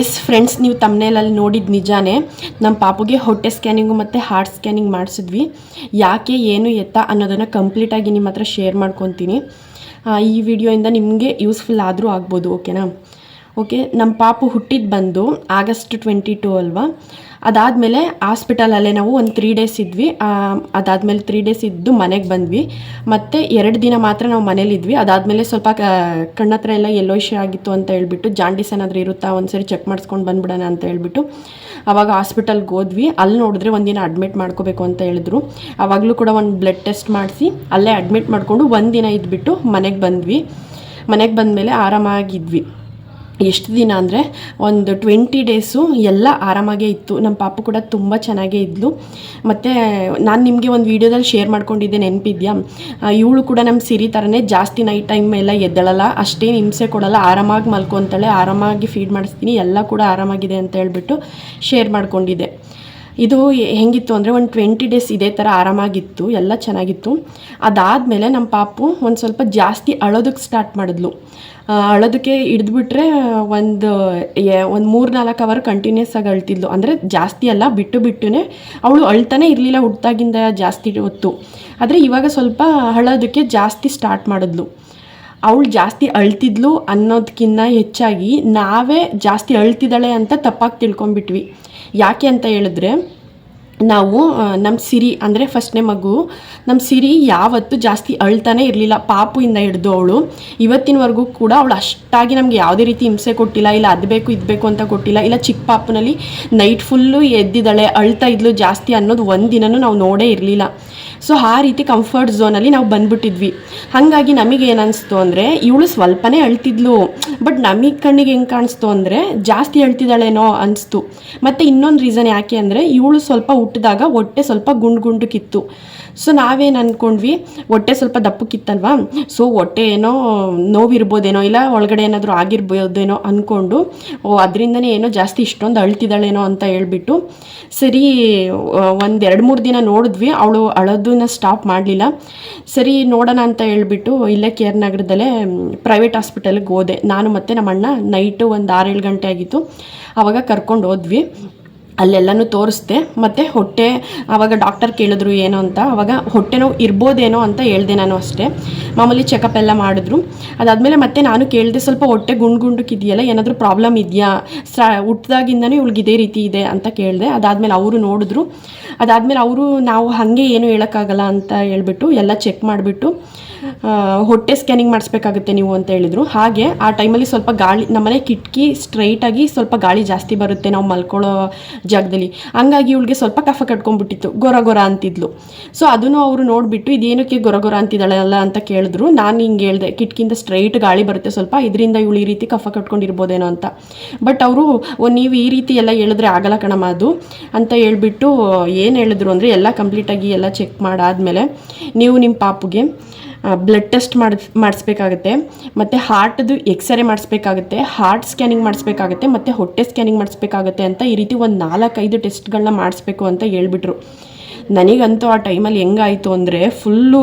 S friends ನೀವು ತಮ್ಮನೇಲಲ್ಲಿ ನೋಡಿದ ನಿಜಾನೇ ನಮ್ಮ ಪಾಪುಗೆ ಹೊಟ್ಟೆ ಸ್ಕ್ಯಾನಿಂಗು ಮತ್ತು ಹಾರ್ಟ್ ಸ್ಕ್ಯಾನಿಂಗ್ ಮಾಡಿಸಿದ್ವಿ. ಯಾಕೆ, ಏನು ಎತ್ತ ಅನ್ನೋದನ್ನು ಕಂಪ್ಲೀಟಾಗಿ ನಿಮ್ಮ ಹತ್ರ ಶೇರ್ ಮಾಡ್ಕೊತೀನಿ. ಈ ವಿಡಿಯೋಯಿಂದ ನಿಮಗೆ ಯೂಸ್ಫುಲ್ ಆದರೂ ಆಗ್ಬೋದು ಓಕೆನಾ ಓಕೆ ನಮ್ಮ ಪಾಪು ಹುಟ್ಟಿದ್ದು ಬಂದು ಆಗಸ್ಟ್ ಟ್ವೆಂಟಿ ಟೂ ಅಲ್ವಾ? ಅದಾದಮೇಲೆ ಹಾಸ್ಪಿಟಲಲ್ಲೇ ನಾವು ಒಂದು ತ್ರೀ ಡೇಸ್ ಇದ್ವಿ. ಅದಾದಮೇಲೆ ತ್ರೀ ಡೇಸ್ ಇದ್ದು ಮನೆಗೆ ಬಂದ್ವಿ. ಮತ್ತು ಎರಡು ದಿನ ಮಾತ್ರ ನಾವು ಮನೇಲಿದ್ವಿ. ಅದಾದಮೇಲೆ ಸ್ವಲ್ಪ ಕಣ್ಣತ್ರ ಎಲ್ಲ ಯೆಲ್ಲೋಯಿಶ್ ಆಗಿತ್ತು ಅಂತ ಹೇಳ್ಬಿಟ್ಟು ಜಾಂಡೀಸ್ ಏನಾದರೂ ಇರುತ್ತಾ ಒಂದ್ಸರಿ ಚೆಕ್ ಮಾಡಿಸ್ಕೊಂಡು ಬಂದ್ಬಿಡೋಣ ಅಂತ ಹೇಳ್ಬಿಟ್ಟು, ಅವಾಗ ಹಾಸ್ಪಿಟಲ್ಗೆ ಹೋದ್ವಿ. ಅಲ್ಲಿ ನೋಡಿದ್ರೆ ಒಂದಿನ ಅಡ್ಮಿಟ್ ಮಾಡ್ಕೋಬೇಕು ಅಂತ ಹೇಳಿದ್ರು. ಆವಾಗಲೂ ಕೂಡ ಒಂದು ಬ್ಲಡ್ ಟೆಸ್ಟ್ ಮಾಡಿಸಿ, ಅಲ್ಲೇ ಅಡ್ಮಿಟ್ ಮಾಡಿಕೊಂಡು ಒಂದಿನ ಇದ್ಬಿಟ್ಟು ಮನೆಗೆ ಬಂದ್ವಿ. ಮನೆಗೆ ಬಂದಮೇಲೆ ಆರಾಮಾಗಿದ್ವಿ. ಎಷ್ಟು ದಿನ ಅಂದರೆ ಒಂದು ಟ್ವೆಂಟಿ ಡೇಸು ಎಲ್ಲ ಆರಾಮಾಗೇ ಇತ್ತು. ನಮ್ಮ ಪಾಪು ಕೂಡ ತುಂಬ ಚೆನ್ನಾಗೇ ಇದ್ಲು. ಮತ್ತು ನಾನು ನಿಮಗೆ ಒಂದು ವೀಡಿಯೋದಲ್ಲಿ ಶೇರ್ ಮಾಡ್ಕೊಂಡಿದ್ದೆ ನೆನಪಿದ್ಯಾ? ಇವಳು ಕೂಡ ನಮ್ಮ ಸಿರಿ ಥರನೇ ಜಾಸ್ತಿ ನೈಟ್ ಟೈಮ್ ಎಲ್ಲ ಎದ್ದಳಲ್ಲ. ಅಷ್ಟೇನು ಹಿಂಸೆ ಕೊಡಲ್ಲ. ಆರಾಮಾಗಿ ಮಲ್ಕೊತಾಳೆ ಆರಾಮಾಗಿ ಫೀಡ್ ಮಾಡಿಸ್ತೀನಿ. ಎಲ್ಲ ಕೂಡ ಆರಾಮಾಗಿದೆ ಅಂತ ಹೇಳ್ಬಿಟ್ಟು ಶೇರ್ ಮಾಡ್ಕೊಂಡಿದ್ದೆ. ಇದು ಹೆಂಗಿತ್ತು ಅಂದರೆ ಒಂದು ಟ್ವೆಂಟಿ ಡೇಸ್ ಇದೇ ಥರ ಆರಾಮಾಗಿತ್ತು, ಎಲ್ಲ ಚೆನ್ನಾಗಿತ್ತು. ಅದಾದಮೇಲೆ ನಮ್ಮ ಪಾಪು ಒಂದು ಸ್ವಲ್ಪ ಜಾಸ್ತಿ ಅಳೋದಕ್ಕೆ ಸ್ಟಾರ್ಟ್ ಮಾಡಿದ್ಲು. ಅಳೋದಕ್ಕೆ ಹಿಡಿದ್ಬಿಟ್ರೆ ಒಂದು ಒಂದು ಮೂರು ನಾಲ್ಕು ಅವರ್ ಕಂಟಿನ್ಯೂಸ್ ಆಗಿ ಅಳ್ತಿದ್ಲು. ಅಂದರೆ ಜಾಸ್ತಿ ಅಲ್ಲ, ಬಿಟ್ಟು ಬಿಟ್ಟುನೇ ಅವಳು ಅಳ್ತಾನೆ ಇರಲಿಲ್ಲ ಹುಟ್ಟಾಗಿಂದ ಜಾಸ್ತಿ ಹೊತ್ತು. ಆದರೆ ಇವಾಗ ಸ್ವಲ್ಪ ಅಳೋದಕ್ಕೆ ಜಾಸ್ತಿ ಸ್ಟಾರ್ಟ್ ಮಾಡಿದ್ಲು. ಅವಳು ಜಾಸ್ತಿ ಅಳ್ತಿದ್ಲು ಅನ್ನೋದಕ್ಕಿಂತ ಹೆಚ್ಚಾಗಿ ನಾವೇ ಜಾಸ್ತಿ ಅಳ್ತಿದ್ದಾಳೆ ಅಂತ ತಪ್ಪಾಗಿ ತಿಳ್ಕೊಂಬಿಟ್ವಿ ಯಾಕೆ ಅಂತ ಹೇಳಿದ್ರೆ, ನಾವು ನಮ್ಮ ಸಿರಿ ಅಂದರೆ ಫಸ್ಟ್ನೇ ಮಗು ನಮ್ಮ ಸಿರಿ ಯಾವತ್ತೂ ಜಾಸ್ತಿ ಅಳ್ತಾನೆ ಇರಲಿಲ್ಲ. ಪಾಪುಯಿಂದ ಹಿಡಿದು ಅವಳು. ಇವತ್ತಿನವರೆಗೂ ಕೂಡ ಅವಳು ಅಷ್ಟಾಗಿ ನಮಗೆ ಯಾವುದೇ ರೀತಿ ಹಿಂಸೆ ಕೊಟ್ಟಿಲ್ಲ, ಇಲ್ಲ ಅದು ಬೇಕು, ಇದು ಬೇಕು ಅಂತ ಕೊಟ್ಟಿಲ್ಲ. ಇಲ್ಲ ಚಿಕ್ಕ ಪಾಪುನಲ್ಲಿ ನೈಟ್ ಫುಲ್ಲು ಎದ್ದಿದ್ದಾಳೆ, ಅಳ್ತಾ ಇದ್ಲು ಜಾಸ್ತಿ ಅನ್ನೋದು ಒಂದು ದಿನವೂ ನಾವು ನೋಡೇ ಇರಲಿಲ್ಲ. ಸೊ ಆ ರೀತಿ ಕಂಫರ್ಟ್ ಝೋನಲ್ಲಿ ನಾವು ಬಂದ್ಬಿಟ್ಟಿದ್ವಿ. ಹಾಗಾಗಿ ನಮಗೆ ಏನನ್ನಿಸ್ತು ಅಂದರೆ ಇವಳು ಸ್ವಲ್ಪನೇ ಅಳ್ತಿದ್ಲು. ಬಟ್ ನಮಗೆ ಕಣ್ಣಿಗೆ ಹೆಂಗೆ ಕಾಣಿಸ್ತು ಅಂದರೆ ಜಾಸ್ತಿ ಅಳ್ತಿದ್ದಾಳೇನೋ ಅನಿಸ್ತು. ಮತ್ತು ಇನ್ನೊಂದು ರೀಸನ್ ಯಾಕೆ ಅಂದರೆ ಇವಳು ಸ್ವಲ್ಪ ಹುಟ್ಟಿದಾಗ ಹೊಟ್ಟೆ ಸ್ವಲ್ಪ ಗುಂಡು ಕಿತ್ತು ಸೊ ನಾವೇನು ಅಂದ್ಕೊಂಡ್ವಿ ಹೊಟ್ಟೆ ಸ್ವಲ್ಪ ದಪ್ಪಕ್ಕಿತ್ತಲ್ವಾ ಸೊ ಹೊಟ್ಟೆ ಏನೋ ನೋವಿರ್ಬೋದೇನೋ ಇಲ್ಲ ಒಳಗಡೆ ಏನಾದರೂ ಆಗಿರ್ಬೋದೇನೋ ಅಂದ್ಕೊಂಡು ಓ ಅದರಿಂದನೇ ಏನೋ ಜಾಸ್ತಿ ಇಷ್ಟೊಂದು ಅಳ್ತಿದ್ದಾಳೇನೋ ಅಂತ ಹೇಳ್ಬಿಟ್ಟು, ಸರಿ, ಒಂದು ಎರಡು ಮೂರು ದಿನ ನೋಡಿದ್ವಿ. ಅವಳು ಅಳೋದನ್ನ ಸ್ಟಾಪ್ ಮಾಡಲಿಲ್ಲ. ಸರಿ, ನೋಡೋಣ ಅಂತ ಹೇಳ್ಬಿಟ್ಟು ಇಲ್ಲೇ ಕೆ ಆರ್ ನಗರದಲ್ಲೇ ಪ್ರೈವೇಟ್ ಹಾಸ್ಪಿಟಲ್ಗೆ ಹೋದೆ. ನಾನು ಮತ್ತು ನಮ್ಮ ಅಣ್ಣ ನೈಟು ಒಂದು ಆರೇಳು ಗಂಟೆ ಆಗಿತ್ತು. ಆವಾಗ ಕರ್ಕೊಂಡು ಹೋದ್ವಿ. ಅಲ್ಲೆಲ್ಲನೂ ತೋರಿಸ್ದೆ. ಮತ್ತು ಹೊಟ್ಟೆ ಆವಾಗ ಡಾಕ್ಟರ್ ಕೇಳಿದ್ರು ಏನು ಅಂತ. ಆವಾಗ ಹೊಟ್ಟೆ ನೋವು ಇರ್ಬೋದೇನೋ ಅಂತ ಹೇಳ್ದೆ ನಾನು ಅಷ್ಟೇ. ಮಾಮೂಲಿ ಚೆಕಪ್ ಎಲ್ಲ ಮಾಡಿದ್ರು. ಅದಾದಮೇಲೆ ಮತ್ತೆ ನಾನು ಕೇಳಿದೆ ಸ್ವಲ್ಪ ಹೊಟ್ಟೆ ಗುಂಡು ಗುಂಡುಕಿದೆಯಲ್ಲ ಏನಾದರೂ ಪ್ರಾಬ್ಲಮ್ ಇದೆಯಾ? ಸ್ಟಾ ಹುಟ್ಟಿದಾಗಿಂದನೂ ಇವ್ಳಿಗೆ ಇದೇ ರೀತಿ ಇದೆ ಅಂತ ಕೇಳಿದೆ. ಅದಾದಮೇಲೆ ಅವರು ನೋಡಿದ್ರು. ಅದಾದಮೇಲೆ ಅವರು ನಾವು ಹಾಗೆ ಏನು ಹೇಳೋಕ್ಕಾಗಲ್ಲ ಅಂತ ಹೇಳ್ಬಿಟ್ಟು ಎಲ್ಲ ಚೆಕ್ ಮಾಡಿಬಿಟ್ಟು ಹೊಟ್ಟೆ ಸ್ಕ್ಯಾನಿಂಗ್ ಮಾಡಿಸ್ಬೇಕಾಗುತ್ತೆ ನೀವು ಅಂತ ಹೇಳಿದರು. ಹಾಗೆ ಆ ಟೈಮಲ್ಲಿ ಸ್ವಲ್ಪ ಗಾಳಿ, ನಮ್ಮನೆ ಕಿಟಕಿ ಸ್ಟ್ರೈಟಾಗಿ ಸ್ವಲ್ಪ ಗಾಳಿ ಜಾಸ್ತಿ ಬರುತ್ತೆ ನಾವು ಮಲ್ಕೊಳ್ಳೋ ಜಾಗದಲ್ಲಿ. ಹಂಗಾಗಿ ಇವಳಿಗೆ ಸ್ವಲ್ಪ ಕಫ ಕಟ್ಕೊಂಡ್ಬಿಟ್ಟಿತ್ತು, ಗೊರ ಗೊರ ಅಂತಿದ್ಲು. ಸೊ ಅದನ್ನು ಅವರು ನೋಡಿಬಿಟ್ಟು ಇದೇನಕ್ಕೆ ಗೊರ ಗೊರ ಅಂತಿದ್ದಾಳಲ್ಲ ಅಂತ ಕೇಳಿದ್ರು. ನಾನು ಹಿಂಗೆ ಹೇಳಿದೆ, ಕಿಟಕಿಯಿಂದ ಸ್ಟ್ರೈಟ್ ಗಾಳಿ ಬರುತ್ತೆ ಸ್ವಲ್ಪ, ಇದರಿಂದ ಇವಳು ಈ ರೀತಿ ಕಫ ಕಟ್ಕೊಂಡಿರ್ಬೋದೇನೋ ಅಂತ. ಬಟ್ ಅವರು ನೀವು ಈ ರೀತಿ ಎಲ್ಲ ಹೇಳಿದ್ರೆ ಆಗಲ್ಲ ಕಣಮ್ಮ ಅದು ಅಂತ ಹೇಳ್ಬಿಟ್ಟು ಏನು ಹೇಳಿದ್ರು ಅಂದರೆ ಎಲ್ಲ ಕಂಪ್ಲೀಟಾಗಿ ಎಲ್ಲ ಚೆಕ್ ಮಾಡಾದಮೇಲೆ, ನೀವು ನಿಮ್ಮ ಪಾಪುಗೆ ಬ್ಲಡ್ ಟೆಸ್ಟ್ ಮಾಡಿಸ್, ಮಾಡಿಸ್ಬೇಕಾಗುತ್ತೆ. ಮತ್ತು ಹಾರ್ಟ್ದು ಎಕ್ಸ್ರೇ ಮಾಡಿಸ್ಬೇಕಾಗುತ್ತೆ. ಹಾರ್ಟ್ ಸ್ಕ್ಯಾನಿಂಗ್ ಮಾಡಿಸ್ಬೇಕಾಗುತ್ತೆ. ಮತ್ತು ಹೊಟ್ಟೆ ಸ್ಕ್ಯಾನಿಂಗ್ ಮಾಡಿಸ್ಬೇಕಾಗುತ್ತೆ ಅಂತ ಈ ರೀತಿ ಒಂದು ನಾಲ್ಕೈದು ಟೆಸ್ಟ್ಗಳನ್ನ ಮಾಡಿಸ್ಬೇಕು ಅಂತ ಹೇಳ್ಬಿಟ್ರು. ನನಗಂತೂ ಆ ಟೈಮಲ್ಲಿ ಹೆಂಗಾಯಿತು ಅಂದರೆ ಫುಲ್ಲು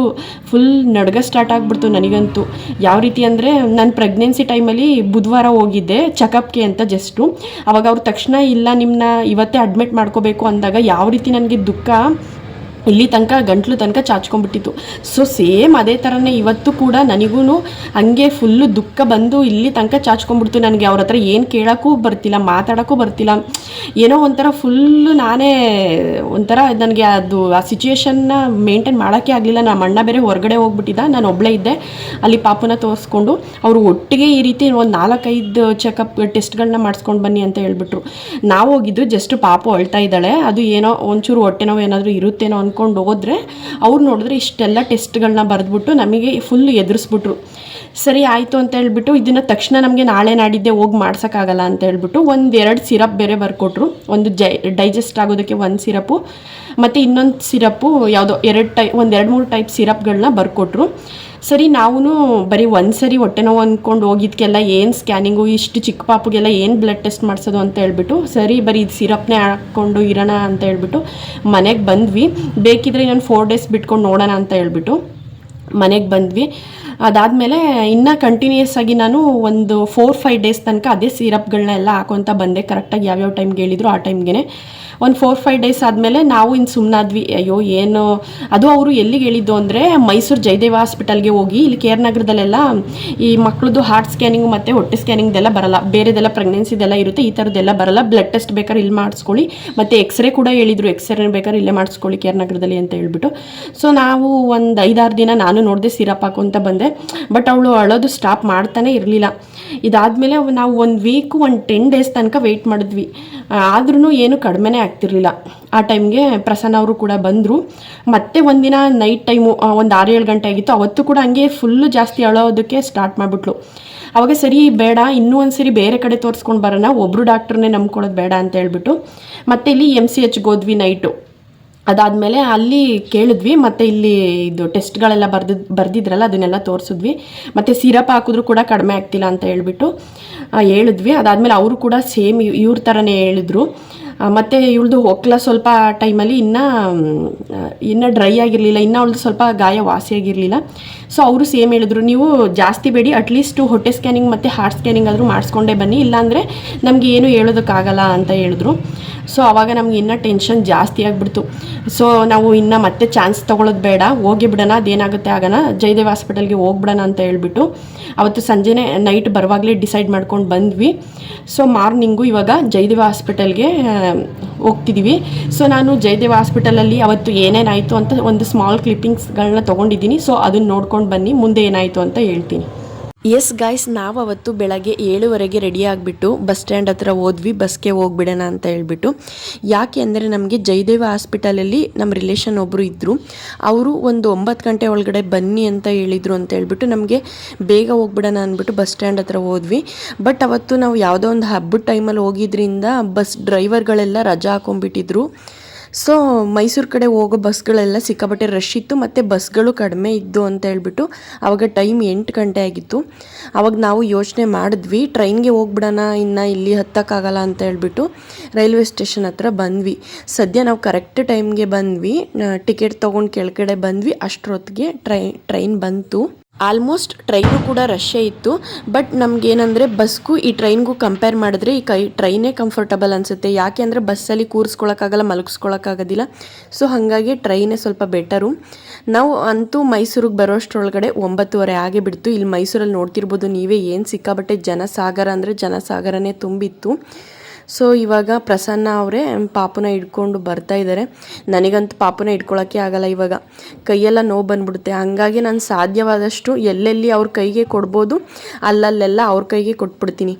ಫುಲ್ ನಡ್ಗ ಸ್ಟಾರ್ಟ್ ಆಗಿಬಿಡ್ತು ನನಗಂತೂ. ಯಾವ ರೀತಿ ಅಂದರೆ ನಾನು ಪ್ರೆಗ್ನೆನ್ಸಿ ಟೈಮಲ್ಲಿ ಬುಧವಾರ ಹೋಗಿದ್ದೆ ಚೆಕಪ್ಗೆ ಅಂತ ಜಸ್ಟು ಅವಾಗ ಅವ್ರು ತಕ್ಷಣ ಇಲ್ಲ ನಿಮ್ಮನ್ನ ಇವತ್ತೇ ಅಡ್ಮಿಟ್ ಮಾಡ್ಕೋಬೇಕು ಅಂದಾಗ ಯಾವ ರೀತಿ ನನಗೆ ದುಃಖ ಇಲ್ಲಿ ತನಕ, ಗಂಟ್ಲು ತನಕ ಚಾಚ್ಕೊಂಡ್ಬಿಟ್ಟಿತ್ತು. ಸೊ ಸೇಮ್ ಅದೇ ಥರನೇ ಇವತ್ತು ಕೂಡ ನನಗೂ ಹಂಗೆ ಫುಲ್ಲು ದುಃಖ ಬಂದು ಇಲ್ಲಿ ತನಕ ಚಾಚ್ಕೊಂಡ್ಬಿಡ್ತು ನನಗೆ. ಅವ್ರ ಹತ್ರ ಏನು ಕೇಳೋಕ್ಕೂ ಬರ್ತಿಲ್ಲ, ಮಾತಾಡೋಕ್ಕೂ ಬರ್ತಿಲ್ಲ. ಏನೋ ಒಂಥರ ಫುಲ್ಲು ನಾನೇ ಒಂಥರ ನನಗೆ ಅದು ಆ ಸಿಚುಯೇಷನ್ನ ಮೇಂಟೈನ್ ಮಾಡೋಕ್ಕೆ ಆಗಲಿಲ್ಲ. ನಮ್ಮ ಅಣ್ಣ ಬೇರೆ ಹೊರಗಡೆ ಹೋಗ್ಬಿಟ್ಟಿದ್ದ, ನಾನು ಒಬ್ಬಳೇ ಇದ್ದೆ. ಅಲ್ಲಿ ಪಾಪನ ತೋರಿಸ್ಕೊಂಡು ಅವರು ಒಟ್ಟಿಗೆ ಈ ರೀತಿ ಒಂದು ನಾಲ್ಕೈದು ಚೆಕಪ್ ಟೆಸ್ಟ್ಗಳನ್ನ ಮಾಡಿಸ್ಕೊಂಡು ಬನ್ನಿ ಅಂತ ಹೇಳ್ಬಿಟ್ರು. ನಾವು ಹೋಗಿದ್ದು ಜಸ್ಟ್ ಪಾಪು ಅಳ್ತಾ ಇದ್ದಾಳೆ. ಅದು ಏನೋ ಒಂಚೂರು ಹೊಟ್ಟೆ ನೋವು ಏನಾದರೂ ಇರುತ್ತೇನೋ ಅಂದ್ಕೊಂಡು ಹೋದ್ರೆ ಅವ್ರು ನೋಡಿದ್ರೆ ಇಷ್ಟೆಲ್ಲ ಟೆಸ್ಟ್ಗಳನ್ನ ಬರೆದ್ಬಿಟ್ಟು ನಮಗೆ ಫುಲ್ ಎದುರಿಸ್ಬಿಟ್ರು. ಸರಿ, ಆಯಿತು ಅಂತ ಹೇಳ್ಬಿಟ್ಟು ಇದನ್ನು ತಕ್ಷಣ ನಮಗೆ ನಾಳೆ ನಾಡಿದ್ದೆ ಹೋಗಿ ಮಾಡ್ಸೋಕ್ಕಾಗಲ್ಲ ಅಂತ ಹೇಳ್ಬಿಟ್ಟು ಒಂದು ಎರಡು ಸಿರಪ್ ಬೇರೆ ಬರ್ಕೊಟ್ರು. ಒಂದು ಜೈ, ಡೈಜೆಸ್ಟ್ ಆಗೋದಕ್ಕೆ ಒಂದು ಸಿರಪು, ಮತ್ತು ಇನ್ನೊಂದು ಸಿರಪ್ಪು ಯಾವುದೋ ಎರಡು ಟೈ ಒಂದು ಮೂರು ಟೈಪ್ ಸಿರಪ್ಗಳನ್ನ ಬರ್ಕೊಟ್ರು. ಸರಿ ನಾವೂ ಬರೀ ಒಂದು ಸರಿ ಹೊಟ್ಟೆ ನೋವು ಅಂದ್ಕೊಂಡು ಹೋಗಿದ್ಕೆಲ್ಲ ಏನು ಸ್ಕ್ಯಾನಿಂಗು, ಇಷ್ಟು ಚಿಕ್ಕ ಪಾಪುಗೆಲ್ಲ ಏನು ಬ್ಲಡ್ ಟೆಸ್ಟ್ ಮಾಡಿಸೋದು ಅಂತ ಹೇಳ್ಬಿಟ್ಟು, ಸರಿ ಬರೀ ಇದು ಸಿರಪ್ನೇ ಹಾಕ್ಕೊಂಡು ಇರೋಣ ಅಂತ ಹೇಳ್ಬಿಟ್ಟು ಮನೆಗೆ ಬಂದ್ವಿ. ಬೇಕಿದ್ರೆ ಇನ್ನೊಂದು ಫೋರ್ ಡೇಸ್ ಬಿಟ್ಕೊಂಡು ನೋಡೋಣ ಅಂತ ಹೇಳ್ಬಿಟ್ಟು ಮನೆಗೆ ಬಂದ್ವಿ. ಅದಾದಮೇಲೆ ಇನ್ನೂ ಕಂಟಿನ್ಯೂಸ್ ಆಗಿ ನಾನು ಒಂದು ಫೋರ್ ಫೈವ್ ಡೇಸ್ ತನಕ ಅದೇ ಸಿರಪ್ಗಳನ್ನೆಲ್ಲ ಹಾಕೊತ ಬಂದೆ. ಕರೆಕ್ಟಾಗಿ ಯಾವ್ಯಾವ ಟೈಮ್ಗೆ ಹೇಳಿದ್ರು ಆ ಟೈಮ್ಗೆ ಒಂದು ಫೋರ್ ಫೈವ್ ಡೇಸ್ ಆದಮೇಲೆ ನಾವು ಇನ್ನು ಸುಮ್ಮನಾದ್ವಿ ಅಯ್ಯೋ, ಏನು? ಅದು ಅವರು ಎಲ್ಲಿಗೆ ಹೇಳಿದ್ದು ಅಂದರೆ ಮೈಸೂರು ಜಯದೇವ ಹಾಸ್ಪಿಟಲ್ಗೆ ಹೋಗಿ ಇಲ್ಲಿ ಕೆ ಆರ್ ನಗರದಲ್ಲೆಲ್ಲ ಈ ಮಕ್ಳದ್ದು ಹಾರ್ಟ್ ಸ್ಕ್ಯಾನಿಂಗ್ ಮತ್ತು ಹೊಟ್ಟೆ ಸ್ಕ್ಯಾನಿಂಗ್ದೆಲ್ಲ ಬರಲ್ಲ. ಬೇರೆದೆಲ್ಲ ಪ್ರೆಗ್ನೆನ್ಸಿದೆಲ್ಲ ಇರುತ್ತೆ, ಈ ಥರದ್ದೆಲ್ಲ ಬರಲ್ಲ. ಬ್ಲಡ್ ಟೆಸ್ಟ್ ಬೇಕಾದ್ರೆ ಇಲ್ಲಿ ಮಾಡಿಸ್ಕೊಳ್ಳಿ. ಮತ್ತು ಎಕ್ಸ್ರೇ ಕೂಡ ಹೇಳಿದರು ಎಕ್ಸ್ರೇ ಬೇಕಾದ್ರೆ ಇಲ್ಲೇ ಮಾಡಿಸ್ಕೊಳ್ಳಿ ಕೆ ಆರ್ ನಗರದಲ್ಲಿ ಅಂತ ಹೇಳ್ಬಿಟ್ಟು. ಸೊ ನಾವು ಒಂದು ಐದಾರು ದಿನ ನಾನು ನೋಡಿದೆ, ಸಿರಪ್ ಅಂತ ಬಂದೆ. ಬಟ್ ಅವಳು ಅಳೋದು ಸ್ಟಾಪ್ ಮಾಡ್ತಾನೆ ಇರಲಿಲ್ಲ. ಇದಾದಮೇಲೆ ನಾವು ಒಂದು ವೀಕು ಒಂದು ಟೆನ್ ಡೇಸ್ ತನಕ ವೆಯ್ಟ್ ಮಾಡಿದ್ವಿ. ಆದ್ರೂ ಏನು ಕಡಿಮೆನೇ ಆಗ್ತಿರ್ಲಿಲ್ಲ. ಆ ಟೈಮ್ಗೆ ಪ್ರಸನ್ನ ಅವರು ಕೂಡ ಬಂದರು. ಮತ್ತೆ ಒಂದಿನ ನೈಟ್ ಟೈಮು ಒಂದು ಆರು ಏಳು ಗಂಟೆ ಆಗಿತ್ತು. ಅವತ್ತು ಕೂಡ ಹಂಗೆ ಫುಲ್ಲು ಜಾಸ್ತಿ ಅಳೋದಕ್ಕೆ ಸ್ಟಾರ್ಟ್ ಮಾಡಿಬಿಟ್ಲು. ಅವಾಗ ಸರಿ, ಬೇಡ, ಇನ್ನೂ ಒಂದು ಸರಿ ಬೇರೆ ಕಡೆ ತೋರಿಸ್ಕೊಂಡು ಬರೋಣ ಒಬ್ಬರು ಡಾಕ್ಟ್ರನ್ನೇ ನಂಬ್ಕೊಳ್ಳೋದು ಬೇಡ ಅಂತ ಹೇಳ್ಬಿಟ್ಟು, ಮತ್ತೆ ಇಲ್ಲಿ ಎಂ ಸಿ ಎಚ್ಗೆ ಹೋದ್ವಿ ನೈಟು ಅದಾದಮೇಲೆ ಅಲ್ಲಿ ಕೇಳಿದ್ವಿ, ಮತ್ತು ಇಲ್ಲಿ ಇದು ಟೆಸ್ಟ್ಗಳೆಲ್ಲ ಬರ್ದು, ಬರ್ದಿದ್ರಲ್ಲ, ಅದನ್ನೆಲ್ಲ ತೋರಿಸಿದ್ವಿ. ಮತ್ತು ಸಿರಪ್ ಹಾಕಿದ್ರು ಕೂಡ ಕಡಿಮೆ ಆಗ್ತಿಲ್ಲ ಅಂತ ಹೇಳಿಬಿಟ್ಟು ಹೇಳಿದ್ವಿ. ಅದಾದಮೇಲೆ ಅವರು ಕೂಡ ಸೇಮ್ ಇವ್ರ ಥರನೇ ಹೇಳಿದ್ರು. ಮತ್ತೆ ಇವಳದು ಹೊಕ್ಕಲ ಸ್ವಲ್ಪ ಟೈಮಲ್ಲಿ ಇನ್ನೂ ಇನ್ನೂ ಡ್ರೈ ಆಗಿರಲಿಲ್ಲ. ಇನ್ನೂ ಅವಳದು ಸ್ವಲ್ಪ ಗಾಯ ವಾಸಿಯಾಗಿರಲಿಲ್ಲ ಸೊ ಅವರು ಸೇಮ್ ಹೇಳಿದ್ರು. ನೀವು ಜಾಸ್ತಿ ಬೇಡಿ. ಅಟ್ಲೀಸ್ಟು ಹೊಟ್ಟೆ ಸ್ಕ್ಯಾನಿಂಗ್ ಮತ್ತು ಹಾರ್ಟ್ ಸ್ಕ್ಯಾನಿಂಗ್ ಆದರೂ ಮಾಡಿಸ್ಕೊಂಡೇ ಬನ್ನಿ. ಇಲ್ಲಾಂದರೆ ನಮಗೆ ಏನು ಹೇಳೋದಕ್ಕಾಗಲ್ಲ ಅಂತ ಹೇಳಿದ್ರು. ಸೊ ಆವಾಗ ನಮ್ಗೆ ಇನ್ನೂ ಟೆನ್ಷನ್ ಜಾಸ್ತಿ ಆಗಿಬಿಡ್ತು. ಸೊ ನಾವು ಇನ್ನು ಮತ್ತೆ ಚಾನ್ಸ್ ತೊಗೊಳೋದು ಬೇಡ. ಹೋಗಿ ಬಿಡೋಣ. ಅದೇನಾಗುತ್ತೆ ಆಗೋಣ. ಜಯದೇವ್ ಹಾಸ್ಪಿಟಲ್ಗೆ ಹೋಗ್ಬಿಡೋಣ ಅಂತ ಹೇಳ್ಬಿಟ್ಟು ಅವತ್ತು ಸಂಜೆನೇ ನೈಟ್ ಬರುವಾಗಲೇ ಡಿಸೈಡ್ ಮಾಡ್ಕೊಂಡು ಬಂದ್ವಿ. ಸೊ ಮಾರ್ನಿಂಗು ಇವಾಗ ಜಯದೇವ ಹಾಸ್ಪಿಟಲ್ಗೆ ಹೋಗ್ತಿದ್ದೀವಿ ಸೊ ನಾನು ಜಯದೇವ್ ಹಾಸ್ಪಿಟಲಲ್ಲಿ ಅವತ್ತು ಏನೇನಾಯಿತು ಅಂತ ಒಂದು ಸ್ಮಾಲ್ ಕ್ಲಿಪ್ಪಿಂಗ್ಸ್ಗಳನ್ನ ತೊಗೊಂಡಿದ್ದೀನಿ. ಸೊ ಅದನ್ನ ನೋಡ್ಕೊಂಡು ಬನ್ನಿ. ಮುಂದೆ ಏನಾಯಿತು ಅಂತ ಹೇಳ್ತೀನಿ. ಎಸ್ ಗಾಯ್ಸ್ ನಾವು ಅವತ್ತು ಬೆಳಗ್ಗೆ ಏಳುವರೆಗೆ ರೆಡಿ ಆಗಿಬಿಟ್ಟು ಬಸ್ ಸ್ಟ್ಯಾಂಡ್ ಹತ್ರ ಹೋದ್ವಿ. ಬಸ್ಗೆ ಹೋಗ್ಬಿಡೋಣ ಅಂತ ಹೇಳ್ಬಿಟ್ಟು. ಯಾಕೆ ಅಂದರೆ ನಮಗೆ ಜಯದೇವ ಹಾಸ್ಪಿಟಲಲ್ಲಿ ನಮ್ಮ ರಿಲೇಷನ್ ಒಬ್ಬರು ಇದ್ದರು ಅವರು ಒಂದು ಒಂಬತ್ತು ಗಂಟೆ ಒಳಗಡೆ ಬನ್ನಿ ಅಂತ ಹೇಳಿದರು ಅಂತ ಹೇಳ್ಬಿಟ್ಟು ನಮಗೆ ಬೇಗ ಹೋಗ್ಬಿಡೋಣ ಅಂದ್ಬಿಟ್ಟು ಬಸ್ ಸ್ಟ್ಯಾಂಡ್ ಹತ್ರ ಹೋದ್ವಿ. ಬಟ್ ಅವತ್ತು ನಾವು ಯಾವುದೋ ಒಂದು ಹಬ್ಬದ ಟೈಮಲ್ಲಿ ಹೋಗಿದ್ರಿಂದ ಬಸ್ ಡ್ರೈವರ್ಗಳೆಲ್ಲ ರಜಾ ಹಾಕೊಂಡ್ಬಿಟ್ಟಿದ್ರು. ಸೊ, ಮೈಸೂರು ಕಡೆ ಹೋಗೋ ಬಸ್ಗಳೆಲ್ಲ ಸಿಕ್ಕಾಪಟ್ಟೆ ರಶ್ ಇತ್ತು, ಮತ್ತು ಬಸ್ಗಳು ಕಡಿಮೆ ಇದ್ದು ಅಂತ ಹೇಳ್ಬಿಟ್ಟು ಆವಾಗ ಟೈಮ್ ಎಂಟು ಗಂಟೆ ಆಗಿತ್ತು. ಆವಾಗ ನಾವು ಯೋಚನೆ ಮಾಡಿದ್ವಿ ಟ್ರೈನ್ಗೆ ಹೋಗ್ಬಿಡೋಣ, ಇನ್ನು ಇಲ್ಲಿ ಹತ್ತಕ್ಕಾಗಲ್ಲ ಅಂತ ಹೇಳ್ಬಿಟ್ಟು ರೈಲ್ವೆ ಸ್ಟೇಷನ್ ಹತ್ರ ಬಂದ್ವಿ. ಸದ್ಯ ನಾವು ಕರೆಕ್ಟ್ ಟೈಮ್ಗೆ ಬಂದ್ವಿ ಟಿಕೆಟ್ ತೊಗೊಂಡು ಕೆಳಗಡೆ ಬಂದ್ವಿ, ಅಷ್ಟರೊತ್ತಿಗೆ ಟ್ರೈ ಟ್ರೈನ್ ಬಂತು. ಆಲ್ಮೋಸ್ಟ್ ಟ್ರೈನು ಕೂಡ ರಶ್ಶೇ ಇತ್ತು. ಬಟ್ ನಮಗೇನಂದರೆ ಬಸ್ಗೂ ಈ ಟ್ರೈನ್ಗೂ ಕಂಪೇರ್ ಮಾಡಿದ್ರೆ ಈ ಕೈ ಟ್ರೈನೇ ಕಂಫರ್ಟಬಲ್ ಅನಿಸುತ್ತೆ. ಯಾಕೆ ಅಂದರೆ ಬಸ್ಸಲ್ಲಿ ಕೂರಿಸ್ಕೊಳಕ್ಕಾಗಲ್ಲ, ಮಲಗಿಸ್ಕೊಳಕ್ಕಾಗೋದಿಲ್ಲ. ಸೊ ಹಾಗಾಗಿ ಟ್ರೈನೇ ಸ್ವಲ್ಪ ಬೆಟರು ನಾವು ಅಂತೂ ಮೈಸೂರಿಗೆ ಬರೋಷ್ಟರೊಳಗಡೆ ಒಂಬತ್ತುವರೆ ಆಗೇ ಬಿಡ್ತು ಇಲ್ಲಿ ಮೈಸೂರಲ್ಲಿ ನೋಡ್ತಿರ್ಬೋದು ನೀವೇ. ಏನು ಸಿಕ್ಕಾಬಟ್ಟೆ ಜನಸಾಗರ ಅಂದರೆ ಜನಸಾಗರನೇ ತುಂಬಿತ್ತು. ಸೊ ಇವಾಗ ಪ್ರಸನ್ನ ಅವರೇ ಪಾಪುನ ಇಟ್ಕೊಂಡು ಬರ್ತಾ ಇದ್ದಾರೆ ನನಗಂತೂ ಪಾಪುನ ಹಿಡ್ಕೊಳಕ್ಕೆ ಆಗಲ್ಲ ಇವಾಗ. ಕೈಯೆಲ್ಲ ನೋವು ಬಂದ್ಬಿಡುತ್ತೆ. ಹಾಗಾಗಿ ನಾನು ಸಾಧ್ಯವಾದಷ್ಟು ಎಲ್ಲೆಲ್ಲಿ ಅವ್ರ ಕೈಗೆ ಕೊಡ್ಬೋದು, ಅಲ್ಲಲ್ಲೆಲ್ಲ ಅವ್ರ ಕೈಗೆ ಕೊಟ್ಬಿಡ್ತೀನಿ.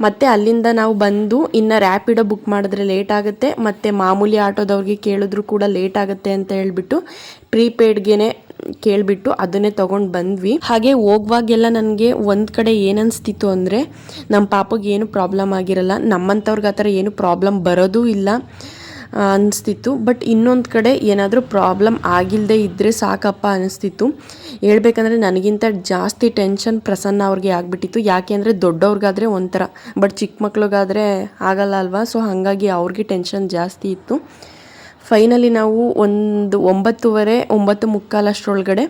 ಮತ್ತು ಅಲ್ಲಿಂದ ನಾವು ಬಂದು ಇನ್ನು ರ್ಯಾಪಿಡೋ ಬುಕ್ ಮಾಡಿದ್ರೆ ಲೇಟ್ ಆಗುತ್ತೆ. ಮತ್ತು ಮಾಮೂಲಿ ಆಟೋದವ್ರಿಗೆ ಕೇಳಿದ್ರು ಕೂಡ ಲೇಟ್ ಆಗುತ್ತೆ ಅಂತ ಹೇಳ್ಬಿಟ್ಟು ಪ್ರೀಪೇಯ್ಡ್ಗೆನೆ ಕೇಳಿಬಿಟ್ಟು ಅದನ್ನೇ ತಗೊಂಡು ಬಂದ್ವಿ. ಹಾಗೆ ಹೋಗುವಾಗೆಲ್ಲ ನನಗೆ ಒಂದು ಕಡೆ ಏನನ್ಸ್ತಿತ್ತು ಅಂದರೆ ನಮ್ಮ ಪಾಪಗೆ ಏನು ಪ್ರಾಬ್ಲಮ್ ಆಗಿರಲ್ಲ ನಮ್ಮಂಥವ್ರಿಗೆ ಆ ಥರ ಏನು ಪ್ರಾಬ್ಲಮ್ ಬರೋದೂ ಇಲ್ಲ. ಅನಿಸ್ತಿತ್ತು. ಬಟ್ ಇನ್ನೊಂದು ಕಡೆ ಏನಾದರೂ ಪ್ರಾಬ್ಲಮ್ ಆಗಿಲ್ಲದೆ ಇದ್ದರೆ ಸಾಕಪ್ಪ ಅನಿಸ್ತಿತ್ತು. ಹೇಳ್ಬೇಕಂದ್ರೆ ನನಗಿಂತ ಜಾಸ್ತಿ ಟೆನ್ಷನ್ ಪ್ರಸನ್ನ ಅವ್ರಿಗೆ ಆಗಿಬಿಟ್ಟಿತ್ತು. ಯಾಕೆ ಅಂದರೆ ದೊಡ್ಡವ್ರಿಗಾದರೆ ಒಂಥರ, ಬಟ್ ಚಿಕ್ಕ ಮಕ್ಳಿಗಾದರೆ ಆಗಲ್ಲ ಅಲ್ವಾ? ಸೊ ಹಾಗಾಗಿ ಅವ್ರಿಗೆ ಟೆನ್ಷನ್ ಜಾಸ್ತಿ ಇತ್ತು. ಫೈನಲಿ ನಾವು ಒಂದು ಒಂಬತ್ತುವರೆ, ಒಂಬತ್ತು ಮುಕ್ಕಾಲಷ್ಟರೊಳಗಡೆ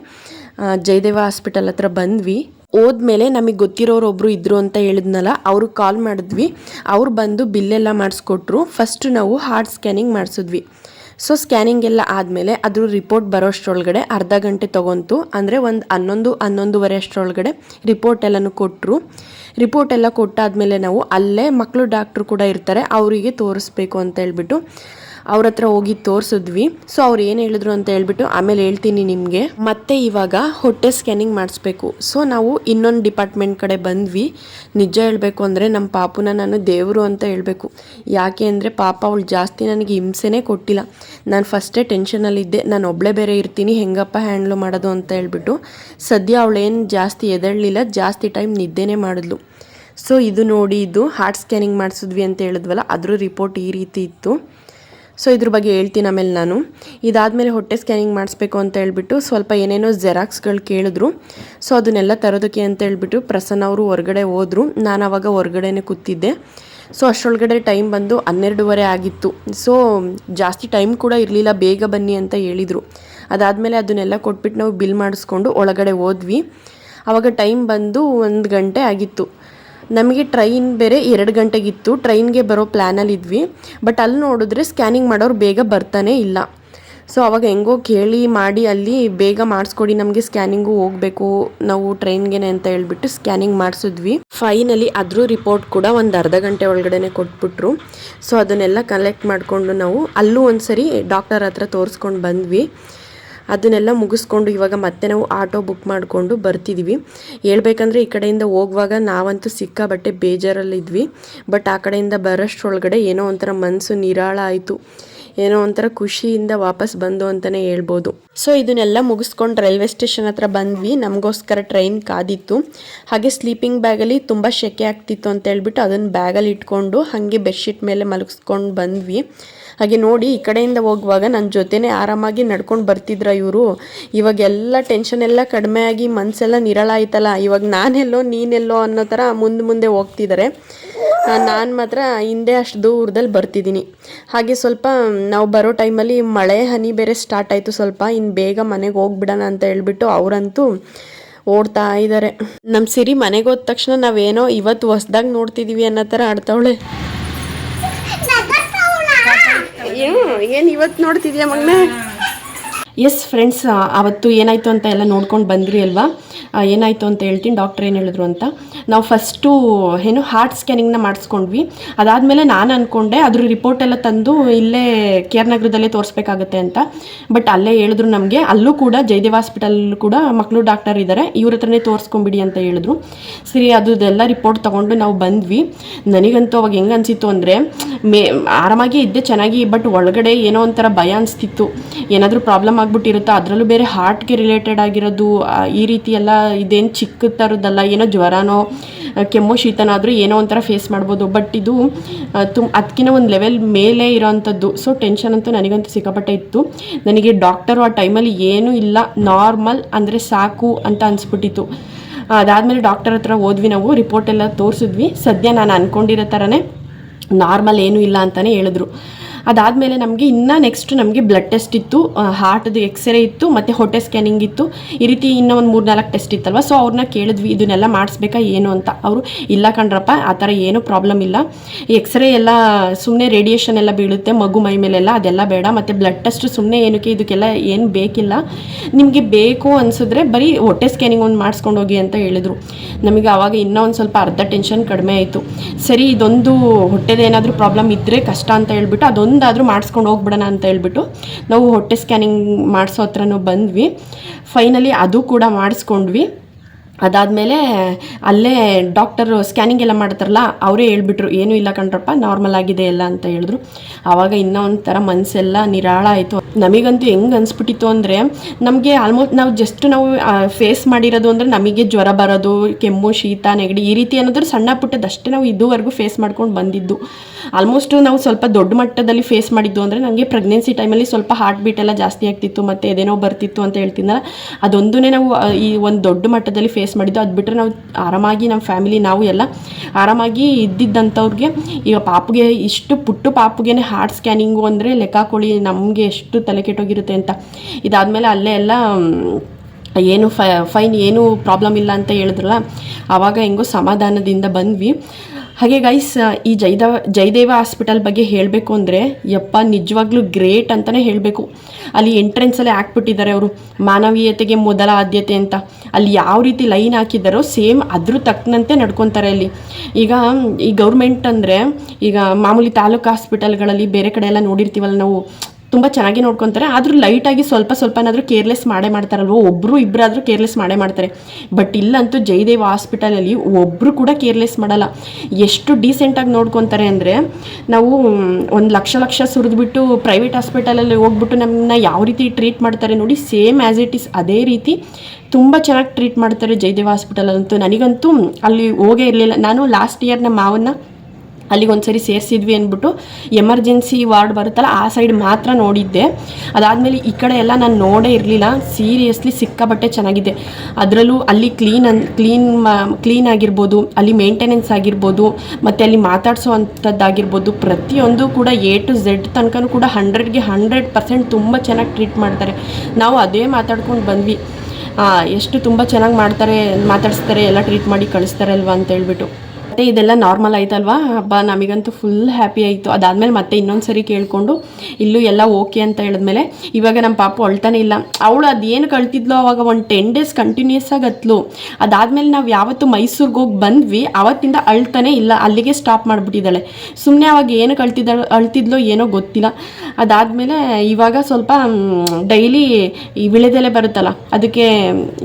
ಜಯದೇವ ಹಾಸ್ಪಿಟಲ್ ಹತ್ರ ಬಂದ್ವಿ. ಹೋದ್ಮೇಲೆ ನಮಗೆ ಗೊತ್ತಿರೋರು ಒಬ್ಬರು ಇದ್ರು ಅಂತ ಹೇಳಿದ್ನಲ್ಲ, ಅವರು ಕಾಲ್ ಮಾಡಿದ್ವಿ. ಅವ್ರು ಬಂದು ಬಿಲ್ಲೆಲ್ಲ ಮಾಡಿಸ್ಕೊಟ್ರು. ಫಸ್ಟ್ ನಾವು ಹಾರ್ಟ್ ಸ್ಕ್ಯಾನಿಂಗ್ ಮಾಡಿಸಿದ್ವಿ. ಸೊ ಸ್ಕ್ಯಾನಿಂಗ್ ಎಲ್ಲ ಆದಮೇಲೆ ಅದ್ರ ರಿಪೋರ್ಟ್ ಬರೋಷ್ಟರೊಳಗಡೆ ಅರ್ಧ ಗಂಟೆ ತೊಗೊಂತು. ಅಂದರೆ ಒಂದು ಹನ್ನೊಂದು, ಹನ್ನೊಂದುವರೆ ಅಷ್ಟರೊಳಗಡೆ ರಿಪೋರ್ಟ್ ಎಲ್ಲನೂ ಕೊಟ್ಟರು ರಿಪೋರ್ಟ್ ಎಲ್ಲ ಕೊಟ್ಟಾದ್ಮೇಲೆ ನಾವು ಅಲ್ಲೇ ಮಕ್ಕಳು ಡಾಕ್ಟ್ರು ಕೂಡ ಇರ್ತಾರೆ, ಅವರಿಗೆ ತೋರಿಸ್ಬೇಕು ಅಂತ ಹೇಳ್ಬಿಟ್ಟು. ಅವ್ರ ಹತ್ರ ಹೋಗಿ ತೋರಿಸಿದ್ವಿ. ಸೊ ಅವ್ರು ಏನು ಹೇಳಿದ್ರು ಅಂತ ಹೇಳ್ಬಿಟ್ಟು ಆಮೇಲೆ ಹೇಳ್ತೀನಿ ನಿಮಗೆ. ಮತ್ತೆ ಇವಾಗ ಹೊಟ್ಟೆ ಸ್ಕ್ಯಾನಿಂಗ್ ಮಾಡಿಸ್ಬೇಕು. ಸೊ ನಾವು ಇನ್ನೊಂದು ಡಿಪಾರ್ಟ್ಮೆಂಟ್ ಕಡೆ ಬಂದ್ವಿ. ನಿಜ ಹೇಳಬೇಕು ಅಂದರೆ ನಮ್ಮ ಪಾಪುನ ನಾನು ದೇವರು ಅಂತ ಹೇಳಬೇಕು. ಯಾಕೆ ಅಂದರೆ ಪಾಪ ಅವಳು ಜಾಸ್ತಿ ನನಗೆ ಹಿಂಸೆನೇ ಕೊಟ್ಟಿಲ್ಲ. ನಾನು ಫಸ್ಟೇ ಟೆನ್ಷನಲ್ಲಿದ್ದೆ ನಾನು ಒಬ್ಬಳೇ ಬೇರೆ ಇರ್ತೀನಿ. ಹೆಂಗಪ್ಪ ಹ್ಯಾಂಡ್ಲು ಮಾಡೋದು ಅಂತ ಹೇಳ್ಬಿಟ್ಟು ಸದ್ಯ ಅವಳೇನು ಜಾಸ್ತಿ ಎದಳಲಿಲ್ಲ ಜಾಸ್ತಿ ಟೈಮ್ ನಿದ್ದೆನೇ ಮಾಡಿದ್ಲು. ಸೊ ಇದು ನೋಡಿ ಇದು ಹಾರ್ಟ್ ಸ್ಕ್ಯಾನಿಂಗ್ ಮಾಡಿಸಿದ್ವಿ ಅಂತ ಹೇಳಿದ್ವಲ್ಲ, ಅದ್ರ ರಿಪೋರ್ಟ್ ಈ ರೀತಿ ಇತ್ತು. ಸೊ ಇದ್ರ ಬಗ್ಗೆ ಹೇಳ್ತೀನಿ ಆಮೇಲೆ ನಾನು. ಇದಾದಮೇಲೆ ಹೊಟ್ಟೆ ಸ್ಕ್ಯಾನಿಂಗ್ ಮಾಡಿಸ್ಬೇಕು ಅಂತ ಹೇಳ್ಬಿಟ್ಟು ಸ್ವಲ್ಪ ಏನೇನೋ ಜೆರಾಕ್ಸ್ಗಳು ಕೇಳಿದ್ರು. ಸೊ ಅದನ್ನೆಲ್ಲ ತರೋದಕ್ಕೆ ಅಂತ ಹೇಳ್ಬಿಟ್ಟು ಪ್ರಸನ್ನ ಅವರು ಹೊರಗಡೆ ಹೋದರು. ನಾನು ಅವಾಗ ಹೊರಗಡೆನೆ ಕೂತಿದ್ದೆ. ಸೊ ಅಷ್ಟರೊಳಗಡೆ ಟೈಮ್ ಬಂದು ಹನ್ನೆರಡೂವರೆ ಆಗಿತ್ತು. ಸೊ ಜಾಸ್ತಿ ಟೈಮ್ ಕೂಡ ಇರಲಿಲ್ಲ, ಬೇಗ ಬನ್ನಿ ಅಂತ ಹೇಳಿದರು. ಅದಾದಮೇಲೆ ಅದನ್ನೆಲ್ಲ ಕೊಟ್ಬಿಟ್ಟು ನಾವು ಬಿಲ್ ಮಾಡಿಸ್ಕೊಂಡು ಒಳಗಡೆ ಹೋದ್ವಿ. ಆವಾಗ ಟೈಮ್ ಬಂದು ಒಂದು ಗಂಟೆ ಆಗಿತ್ತು. ನಮಗೆ ಟ್ರೈನ್ ಬೇರೆ ಎರಡು ಗಂಟೆಗಿತ್ತು. ಟ್ರೈನ್ಗೆ ಬರೋ ಪ್ಲ್ಯಾನಲ್ಲಿ ಇದ್ವಿ. ಬಟ್ ಅಲ್ಲಿ ನೋಡಿದ್ರೆ ಸ್ಕ್ಯಾನಿಂಗ್ ಮಾಡೋರು ಬೇಗ ಬರ್ತಾನೆ ಇಲ್ಲ. ಸೊ ಅವಾಗ ಹೆಂಗೋ ಕೇಳಿ ಮಾಡಿ ಅಲ್ಲಿ ಬೇಗ ಮಾಡಿಸ್ಕೊಡಿ, ನಮಗೆ ಸ್ಕ್ಯಾನಿಂಗು ಹೋಗಬೇಕು, ನಾವು ಟ್ರೈನ್ಗೆನೆ ಅಂತ ಹೇಳ್ಬಿಟ್ಟು ಸ್ಕ್ಯಾನಿಂಗ್ ಮಾಡಿಸಿದ್ವಿ. ಫೈನಲಿ ಅದ್ರ ರಿಪೋರ್ಟ್ ಕೂಡ ಒಂದು ಅರ್ಧ ಗಂಟೆ ಒಳಗಡೆನೆ ಕೊಟ್ಬಿಟ್ರು. ಸೊ ಅದನ್ನೆಲ್ಲ ಕಲೆಕ್ಟ್ ಮಾಡಿಕೊಂಡು ನಾವು ಅಲ್ಲೂ ಒಂದ್ಸರಿ ಡಾಕ್ಟರ್ ಹತ್ರ ತೋರಿಸ್ಕೊಂಡು ಬಂದ್ವಿ. ಅದನ್ನೆಲ್ಲ ಮುಗಿಸ್ಕೊಂಡು ಇವಾಗ ಮತ್ತೆ ನಾವು ಆಟೋ ಬುಕ್ ಮಾಡಿಕೊಂಡು ಬರ್ತಿದ್ವಿ. ಹೇಳ್ಬೇಕಂದ್ರೆ ಈ ಕಡೆಯಿಂದ ಹೋಗುವಾಗ ನಾವಂತೂ ಸಿಕ್ಕಾಬಟ್ಟೆ ಬೇಜಾರಲ್ಲಿದ್ವಿ. ಬಟ್ ಆ ಕಡೆಯಿಂದ ಬರೋಷ್ಟ್ರೊಳಗಡೆ ಏನೋ ಒಂಥರ ಮನಸ್ಸು ನಿರಾಳ ಆಯಿತು. ಏನೋ ಒಂಥರ ಖುಷಿಯಿಂದ ವಾಪಸ್ ಬಂದು ಅಂತಲೇ ಹೇಳ್ಬೋದು. ಸೊ ಇದನ್ನೆಲ್ಲ ಮುಗಿಸ್ಕೊಂಡು ರೈಲ್ವೆ ಸ್ಟೇಷನ್ ಹತ್ರ ಬಂದ್ವಿ. ನಮಗೋಸ್ಕರ ಟ್ರೈನ್ ಕಾದಿತ್ತು. ಹಾಗೆ ಸ್ಲೀಪಿಂಗ್ ಬ್ಯಾಗಲ್ಲಿ ತುಂಬ ಶೆಕೆ ಆಗ್ತಿತ್ತು ಅಂತ ಹೇಳ್ಬಿಟ್ಟು ಅದನ್ನು ಬ್ಯಾಗಲ್ಲಿ ಇಟ್ಕೊಂಡು ಹಾಗೆ ಬೆಡ್ಶೀಟ್ ಮೇಲೆ ಮಲಗಿಸ್ಕೊಂಡು ಬಂದ್ವಿ. ಹಾಗೆ ನೋಡಿ ಈ ಕಡೆಯಿಂದ ಹೋಗುವಾಗ ನನ್ನ ಜೊತೆನೆ ಆರಾಮಾಗಿ ನಡ್ಕೊಂಡು ಬರ್ತಿದ್ರ ಇವರು? ಇವಾಗೆಲ್ಲ ಟೆನ್ಷನ್ ಎಲ್ಲ ಕಡಿಮೆ ಆಗಿ ಮನಸ್ಸೆಲ್ಲ ನಿರಳ ಆಯ್ತಲ್ಲ ಇವಾಗ ನಾನೆಲ್ಲೋ ನೀನೆಲ್ಲೋ ಅನ್ನೋ ಥರ ಮುಂದೆ ಮುಂದೆ ಹೋಗ್ತಿದ್ದಾರೆ ನಾನು ಮಾತ್ರ ಹಿಂದೆ ಅಷ್ಟು ದೂರದಲ್ಲಿ ಬರ್ತಿದ್ದೀನಿ ಹಾಗೆ ಸ್ವಲ್ಪ, ನಾವು ಬರೋ ಟೈಮಲ್ಲಿ ಮಳೆ, ಹನಿ ಬೇರೆ ಸ್ಟಾರ್ಟ್ ಆಯಿತು ಸ್ವಲ್ಪ ಇನ್ನು ಬೇಗ ಮನೆಗೆ ಹೋಗ್ಬಿಡೋಣ ಅಂತ ಹೇಳ್ಬಿಟ್ಟು ಅವರಂತೂ ಓಡ್ತಾ ಇದ್ದಾರೆ ನಮ್ಮ ಸಿರಿ ಮನೆಗೆ ಹೋದ ತಕ್ಷಣ ನಾವೇನೋ ಇವತ್ತು ಹೊಸ್ದಾಗಿ ನೋಡ್ತಿದ್ದೀವಿ ಅನ್ನೋ ಥರ ಆಡ್ತಾವಳೆ. ಏನು? ಇವತ್ತು ನೋಡ್ತಿದ್ಯಾ ಮಗನೇ ಎಸ್ ಫ್ರೆಂಡ್ಸ್ ಆವತ್ತು ಏನಾಯಿತು ಅಂತ ಎಲ್ಲ ನೋಡ್ಕೊಂಡು ಬಂದ್ರಿ ಅಲ್ವಾ? ಏನಾಯಿತು ಅಂತ ಹೇಳ್ತೀನಿ ಡಾಕ್ಟ್ರ್ ಏನು ಹೇಳಿದ್ರು ಅಂತ. ನಾವು ಫಸ್ಟು ಏನು ಹಾರ್ಟ್ ಸ್ಕ್ಯಾನಿಂಗ್ನ ಮಾಡಿಸ್ಕೊಂಡ್ವಿ. ಅದಾದಮೇಲೆ ನಾನು ಅಂದ್ಕೊಂಡೆ ಅದ್ರ ರಿಪೋರ್ಟ್ ಎಲ್ಲ ತಂದು ಇಲ್ಲೇ ಕೇರ್ ನಗರದಲ್ಲೇ ತೋರಿಸ್ಬೇಕಾಗತ್ತೆ ಅಂತ. ಬಟ್ ಅಲ್ಲೇ ಹೇಳಿದ್ರು ನಮಗೆ, ಅಲ್ಲೂ ಕೂಡ ಜಯದೇವ್ ಹಾಸ್ಪಿಟಲ್ ಕೂಡ ಮಕ್ಕಳು ಡಾಕ್ಟರ್ ಇದ್ದಾರೆ ಇವ್ರ ಹತ್ರನೇ ತೋರಿಸ್ಕೊಂಬಿಡಿ ಅಂತ ಹೇಳಿದ್ರು. ಸರಿ ಅದೆಲ್ಲ ರಿಪೋರ್ಟ್ ತೊಗೊಂಡು ನಾವು ಬಂದ್ವಿ. ನನಗಂತೂ ಅವಾಗ ಹೆಂಗೆ ಅನಿಸಿತ್ತು ಅಂದರೆ, ಮೇ, ಆರಾಮಾಗಿ ಇದ್ದೆ, ಚೆನ್ನಾಗಿ ಬಟ್ ಒಳಗಡೆ ಏನೋ ಒಂಥರ ಭಯ ಅನಿಸ್ತಿತ್ತು. ಏನಾದರೂ ಪ್ರಾಬ್ಲಮ್ ಆಗ್ಬಿಟ್ಟಿರುತ್ತೋ ಅದರಲ್ಲೂ ಬೇರೆ ಹಾರ್ಟ್ಗೆ ರಿಲೇಟೆಡ್ ಆಗಿರೋದು ಈ ರೀತಿ ಎಲ್ಲ ಇದೇನು ಚಿಕ್ಕ ಥರದ್ದಲ್ಲ ಏನೋ ಜ್ವರನೋ ಕೆಮ್ಮು, ಶೀತನಾದರೂ ಏನೋ ಒಂಥರ ಫೇಸ್ ಮಾಡ್ಬೋದು. ಬಟ್ ಇದು ತುಂಬ ಅದಕ್ಕಿಂತ ಒಂದು ಲೆವೆಲ್ ಮೇಲೆ ಇರೋವಂಥದ್ದು ಸೊ ಟೆನ್ಷನ್ ಅಂತೂ ನನಗಂತೂ ಸಿಕ್ಕಾಪಟ್ಟೆ ಇತ್ತು. ನನಗೆ ಡಾಕ್ಟರು ಆ ಟೈಮಲ್ಲಿ ಏನೂ ಇಲ್ಲ. ನಾರ್ಮಲ್ ಅಂದರೆ ಸಾಕು ಅಂತ ಅನಿಸ್ಬಿಟ್ಟಿತ್ತು. ಅದಾದಮೇಲೆ ಡಾಕ್ಟರ್ ಹತ್ರ ಹೋದ್ವಿ ನಾವು. ರಿಪೋರ್ಟ್ ಎಲ್ಲ ತೋರಿಸಿದ್ವಿ. ಸದ್ಯ ನಾನು ಅಂದ್ಕೊಂಡಿರೋ ಥರನೇ ನಾರ್ಮಲ್ ಏನೂ ಇಲ್ಲ ಅಂತಲೇ ಹೇಳಿದ್ರು. ಅದಾದಮೇಲೆ ನಮಗೆ ಇನ್ನೂ ನೆಕ್ಸ್ಟ್ ನಮಗೆ ಬ್ಲಡ್ ಟೆಸ್ಟ್ ಇತ್ತು ಹಾರ್ಟ್ದು ಎಕ್ಸ್ರೇ ಇತ್ತು, ಮತ್ತು ಹೊಟ್ಟೆ ಸ್ಕ್ಯಾನಿಂಗ್ ಇತ್ತು. ಈ ರೀತಿ ಇನ್ನೂ ಒಂದು ಮೂರು ನಾಲ್ಕು ಟೆಸ್ಟ್ ಇತ್ತಲ್ವ? ಸೊ ಅವ್ರನ್ನ ಕೇಳಿದ್ವಿ, ಇದನ್ನೆಲ್ಲ ಮಾಡಿಸ್ಬೇಕಾ, ಏನು? ಅಂತ. ಅವರು, ಇಲ್ಲ ಕಣ್ರಪ್ಪ, ಆ ಥರ ಏನೂ ಪ್ರಾಬ್ಲಮ್ ಇಲ್ಲ. ಎಕ್ಸ್ರೇ ಎಲ್ಲ ಸುಮ್ಮನೆ ರೇಡಿಯೇಷನ್ ಎಲ್ಲ ಬೀಳುತ್ತೆ, ಮಗು ಮೈ ಮೇಲೆಲ್ಲ, ಅದೆಲ್ಲ ಬೇಡ. ಮತ್ತು ಬ್ಲಡ್ ಟೆಸ್ಟ್ ಸುಮ್ಮನೆ ಏನಕ್ಕೆ, ಇದಕ್ಕೆಲ್ಲ ಏನು ಬೇಕಿಲ್ಲ. ನಿಮಗೆ ಬೇಕು ಅನಿಸಿದ್ರೆ ಬರೀ ಹೊಟ್ಟೆ ಸ್ಕ್ಯಾನಿಂಗ್ ಒಂದು ಮಾಡಿಸ್ಕೊಂಡು ಹೋಗಿ ಅಂತ ಹೇಳಿದರು. ನಮಗೆ ಆವಾಗ ಇನ್ನೂ ಒಂದು ಸ್ವಲ್ಪ ಅರ್ಧ ಟೆನ್ಷನ್ ಕಡಿಮೆ ಆಯಿತು. ಸರಿ, ಇದೊಂದು ಹೊಟ್ಟೆದೇನಾದರೂ ಪ್ರಾಬ್ಲಮ್ ಇದ್ದರೆ ಕಷ್ಟ ಅಂತ ಹೇಳ್ಬಿಟ್ಟು ಅದೊಂದಾದರೂ ಮಾಡಿಸ್ಕೊಂಡು ಹೋಗ್ಬಿಡೋಣ ಅಂತ ಹೇಳ್ಬಿಟ್ಟು ನಾವು ಹೊಟ್ಟೆ ಸ್ಕ್ಯಾನಿಂಗ್ ಮಾಡಿಸೋ ಹತ್ರನೂ ಬಂದ್ವಿ. ಫೈನಲಿ ಅದು ಕೂಡ ಮಾಡಿಸ್ಕೊಂಡ್ವಿ. ಅದಾದಮೇಲೆ ಅಲ್ಲೇ ಡಾಕ್ಟರು ಸ್ಕ್ಯಾನಿಂಗ್ ಎಲ್ಲ ಮಾಡ್ತಾರಲ್ಲ, ಅವರೇ ಹೇಳ್ಬಿಟ್ರು, ಏನೂ ಇಲ್ಲ ಕಣ್ರಪ್ಪ ನಾರ್ಮಲ್ ಆಗಿದೆ ಎಲ್ಲ ಅಂತ ಹೇಳಿದ್ರು. ಆವಾಗ ಇನ್ನೂ ಒಂಥರ ಮನಸ್ಸೆಲ್ಲ ನಿರಾಳ ಆಯಿತು. ನಮಗಂತೂ ಹೆಂಗೆ ಅನಿಸ್ಬಿಟ್ಟಿತ್ತು ಅಂದರೆ, ನಮಗೆ ಆಲ್ಮೋಸ್ಟ್ ನಾವು ಜಸ್ಟ್ ನಾವು ಫೇಸ್ ಮಾಡಿರೋದು ಅಂದರೆ ನಮಗೆ ಜ್ವರ ಬರೋದು, ಕೆಮ್ಮು, ಶೀತ, ನೆಗಡಿ ಈ ರೀತಿ ಅನ್ನೋದ್ರ ಸಣ್ಣ ಪುಟ್ಟದಷ್ಟೇ ನಾವು ಇದುವರೆಗೂ ಫೇಸ್ ಮಾಡ್ಕೊಂಡು ಬಂದಿದ್ದು. ಆಲ್ಮೋಸ್ಟ್ ನಾವು ಸ್ವಲ್ಪ ದೊಡ್ಡ ಮಟ್ಟದಲ್ಲಿ ಫೇಸ್ ಮಾಡಿದ್ದು ಅಂದರೆ ನನಗೆ ಪ್ರೆಗ್ನೆನ್ಸಿ ಟೈಮಲ್ಲಿ ಸ್ವಲ್ಪ ಹಾರ್ಟ್ ಬೀಟ್ ಎಲ್ಲ ಜಾಸ್ತಿ ಆಗ್ತಿತ್ತು, ಮತ್ತು ಎದೇನೋ ಬರ್ತಿತ್ತು ಅಂತ ಹೇಳ್ತಿದ್ನಲ್ಲ ಅದೊಂದನ್ನೇ ನಾವು ಈ ಒಂದು ದೊಡ್ಡ ಮಟ್ಟದಲ್ಲಿ ಫೇಸ್ ಮಾಡಿದ್ದು. ಅದು ಬಿಟ್ಟರೆ ನಾವು ಆರಾಮಾಗಿ ನಮ್ಮ ಫ್ಯಾಮಿಲಿ ನಾವು ಎಲ್ಲ ಆರಾಮಾಗಿ ಇದ್ದಿದ್ದಂಥವ್ರಿಗೆ ಈಗ ಪಾಪುಗೆ ಇಷ್ಟು ಪುಟ್ಟು ಪಾಪುಗೆ ಹಾರ್ಟ್ ಸ್ಕ್ಯಾನಿಂಗು ಅಂದರೆ ಲೆಕ್ಕ ಹಾಕೊಳ್ಳಿ ನಮಗೆ ಎಷ್ಟು ತಲೆ ಕೆಟ್ಟೋಗಿರುತ್ತೆ ಅಂತ. ಇದಾದಮೇಲೆ ಅಲ್ಲೇ ಎಲ್ಲ ಏನು ಫೈನ್ ಏನು ಪ್ರಾಬ್ಲಮ್ ಇಲ್ಲ ಅಂತ ಹೇಳಿದ್ರಲ್ಲ, ಆವಾಗ ಹೆಂಗೋ ಸಮಾಧಾನದಿಂದ ಬಂದ್ವಿ. ಹಾಗೆ ಗೈಸ್ ಈ ಜೈದೇವ ಜಯದೇವ ಹಾಸ್ಪಿಟಲ್ ಬಗ್ಗೆ ಹೇಳಬೇಕು ಅಂದರೆ, ಯಪ್ಪ, ನಿಜವಾಗ್ಲೂ ಗ್ರೇಟ್ ಅಂತಲೇ ಹೇಳಬೇಕು. ಅಲ್ಲಿ ಎಂಟ್ರೆನ್ಸಲ್ಲೇ ಹಾಕ್ಬಿಟ್ಟಿದ್ದಾರೆ ಅವರು. ಮಾನವೀಯತೆಗೆ ಮೊದಲ ಆದ್ಯತೆ ಅಂತ. ಅಲ್ಲಿ ಯಾವ ರೀತಿ ಲೈನ್ ಹಾಕಿದ್ದಾರೋ ಸೇಮ್ ಅದ್ರ ತಕ್ಕನಂತೆ ನಡ್ಕೊತಾರೆ ಅಲ್ಲಿ. ಈಗ, ಈ ಗೌರ್ಮೆಂಟ್ ಅಂದರೆ, ಈಗ ಮಾಮೂಲಿ ತಾಲೂಕು ಹಾಸ್ಪಿಟಲ್ಗಳಲ್ಲಿ ಬೇರೆ ಕಡೆ ಎಲ್ಲ ನೋಡಿರ್ತೀವಲ್ಲ ನಾವು ತುಂಬ ಚೆನ್ನಾಗಿ ನೋಡ್ಕೊತಾರೆ. ಆದರೂ ಲೈಟಾಗಿ ಸ್ವಲ್ಪ ಸ್ವಲ್ಪನಾದರೂ ಕೇರ್ಲೆಸ್ ಮಾಡೇ ಮಾಡ್ತಾರಲ್ವ? ಒಬ್ಬರು ಇಬ್ಬರಾದರೂ ಕೇರ್ಲೆಸ್ ಮಾಡೇ ಮಾಡ್ತಾರೆ. ಬಟ್ ಇಲ್ಲಂತೂ ಜಯದೇವ್ ಹಾಸ್ಪಿಟಲಲ್ಲಿ ಒಬ್ಬರು ಕೂಡ ಕೇರ್ಲೆಸ್ ಮಾಡಲ್ಲ. ಎಷ್ಟು ಡೀಸೆಂಟಾಗಿ ನೋಡ್ಕೊತಾರೆ ಅಂದರೆ, ನಾವು ಒಂದು ಲಕ್ಷ ಲಕ್ಷ ಸುರಿದ್ಬಿಟ್ಟು ಪ್ರೈವೇಟ್ ಹಾಸ್ಪಿಟಲಲ್ಲಿ ಹೋಗ್ಬಿಟ್ಟು ನಮ್ಮನ್ನ ಯಾವ ರೀತಿ ಟ್ರೀಟ್ ಮಾಡ್ತಾರೆ ನೋಡಿ ಸೇಮ್ ಆ್ಯಸ್ ಇಟ್ ಈಸ್ ಅದೇ ರೀತಿ ತುಂಬ ಚೆನ್ನಾಗಿ ಟ್ರೀಟ್ ಮಾಡ್ತಾರೆ ಜಯದೇವ್ ಹಾಸ್ಪಿಟಲಲ್ಲಂತೂ ನನಗಂತೂ ಅಲ್ಲಿ ಹೋಗೇ ಇರಲಿಲ್ಲ. ನಾನು ಲಾಸ್ಟ್ ಇಯರ್ ನಮ್ಮ ಮಾವನ್ನ ಅಲ್ಲಿಗೆ ಒಂದ್ಸರಿ ಸೇರಿಸಿದ್ವಿ ಅಂದ್ಬಿಟ್ಟು ಎಮರ್ಜೆನ್ಸಿ ವಾರ್ಡ್ ಬರುತ್ತಲ್ಲ, ಆ ಸೈಡ್ ಮಾತ್ರ ನೋಡಿದ್ದೆ. ಅದಾದಮೇಲೆ ಈ ಕಡೆ ಎಲ್ಲ ನಾನು ನೋಡೇ ಇರಲಿಲ್ಲ, ಸೀರಿಯಸ್ಲಿ ಸಿಕ್ಕಾಬಟ್ಟೆ ಚೆನ್ನಾಗಿದೆ. ಅದರಲ್ಲೂ ಅಲ್ಲಿ ಕ್ಲೀನ್ ಅನ್, ಕ್ಲೀನ್ ಕ್ಲೀನ್ ಆಗಿರ್ಬೋದು, ಅಲ್ಲಿ ಮೇಂಟೆನೆನ್ಸ್ ಆಗಿರ್ಬೋದು, ಮತ್ತು ಅಲ್ಲಿ ಮಾತಾಡಿಸೋ ಅಂಥದ್ದಾಗಿರ್ಬೋದು ಪ್ರತಿಯೊಂದು ಕೂಡ ಎ ಟು ಝೆಡ್ ತನಕನೂ ಕೂಡ ಹಂಡ್ರೆಡ್ಗೆ ಹಂಡ್ರೆಡ್ ಪರ್ಸೆಂಟ್ ತುಂಬ ಚೆನ್ನಾಗಿ ಟ್ರೀಟ್ ಮಾಡ್ತಾರೆ. ನಾವು ಅದೇ ಮಾತಾಡ್ಕೊಂಡು ಬಂದ್ವಿ. ಎಷ್ಟು ತುಂಬ ಚೆನ್ನಾಗಿ ಮಾಡ್ತಾರೆ, ಮಾತಾಡಿಸ್ತಾರೆ, ಎಲ್ಲ ಟ್ರೀಟ್ ಮಾಡಿ ಕಳಿಸ್ತಾರೆ ಅಲ್ವಾ ಅಂತ ಹೇಳ್ಬಿಟ್ಟು. ಮತ್ತೆ ಇದೆಲ್ಲ ನಾರ್ಮಲ್ ಆಯ್ತಲ್ವಾ? ಹಬ್ಬ ನಮಗಂತೂ ಫುಲ್ ಹ್ಯಾಪಿ ಆಯಿತು. ಅದಾದಮೇಲೆ ಮತ್ತೆ ಇನ್ನೊಂದು ಸರಿ ಕೇಳಿಕೊಂಡು ಇಲ್ಲೂ ಎಲ್ಲ ಓಕೆ ಅಂತ ಹೇಳಿದ್ಮೇಲೆ ಇವಾಗ ನಮ್ಮ ಪಾಪು ಅಳ್ತಾನೆ ಇಲ್ಲ. ಅವಳು ಅದೇನು ಕಳ್ತಿದ್ಲೋ ಅವಾಗ ಒಂದು ಟೆನ್ ಡೇಸ್ ಕಂಟಿನ್ಯೂಸ್ ಆಗಿ ಹತ್ಲು. ಅದಾದಮೇಲೆ ನಾವು ಯಾವತ್ತು ಮೈಸೂರಿಗೆ ಹೋಗಿ ಬಂದ್ವಿ ಆವತ್ತಿಂದ ಅಳ್ತಾನೆ ಇಲ್ಲ. ಅಲ್ಲಿಗೆ ಸ್ಟಾಪ್ ಮಾಡಿಬಿಟ್ಟಿದ್ದಾಳೆ. ಸುಮ್ಮನೆ ಅವಾಗ ಏನು ಕಳ್ತಿದ್ದ, ಅಳ್ತಿದ್ಲೋ ಏನೋ ಗೊತ್ತಿಲ್ಲ. ಅದಾದಮೇಲೆ ಇವಾಗ ಸ್ವಲ್ಪ ಡೈಲಿ ಈ ವಿಳೆದೆಲೆ ಬರುತ್ತಲ್ಲ, ಅದಕ್ಕೆ